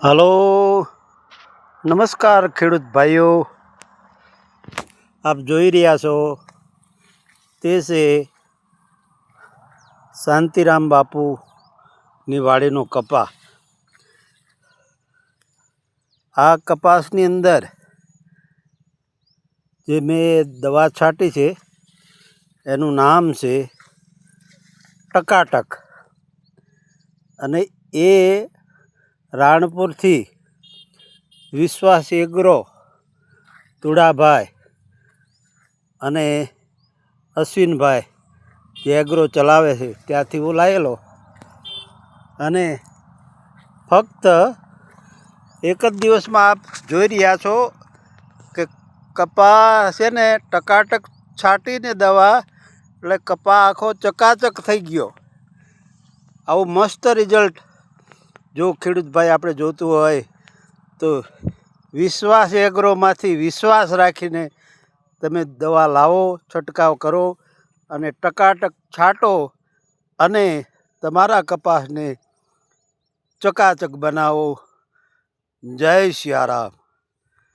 Hello, નમસ્કાર ખેડૂત ભાઈઓ. આપ જોઈ રહ્યા છો, તે છે શાંતિરામ બાપુની વાડીનો કપા આ કપાસની અંદર જે મેં દવા છાંટી છે, એનું નામ છે ટકાટક. અને એ રાણપુરથી વિશ્વાસ એગ્રો તુડાભાઈ અને અશ્વિનભાઈ જે એગ્રો ચલાવે છે, ત્યાંથી હું લાવેલો અને ફક્ત એક જ દિવસમાં આપ જોઈ રહ્યા છો કે કપા છે ને ટકાટક છાંટીને દવા, એટલે કપા આખો ચકાચક થઈ ગયો. આવું મસ્ત રિઝલ્ટ જો ખેડૂતભાઈ આપણે જોતું હોય તો વિશ્વાસ એગ્રોમાંથી વિશ્વાસ રાખીને તમે દવા લાવો, છંટકાવ કરો અને ટકાટક છાંટો અને તમારા કપાસને ચકાચક બનાવો. જય સિયારામ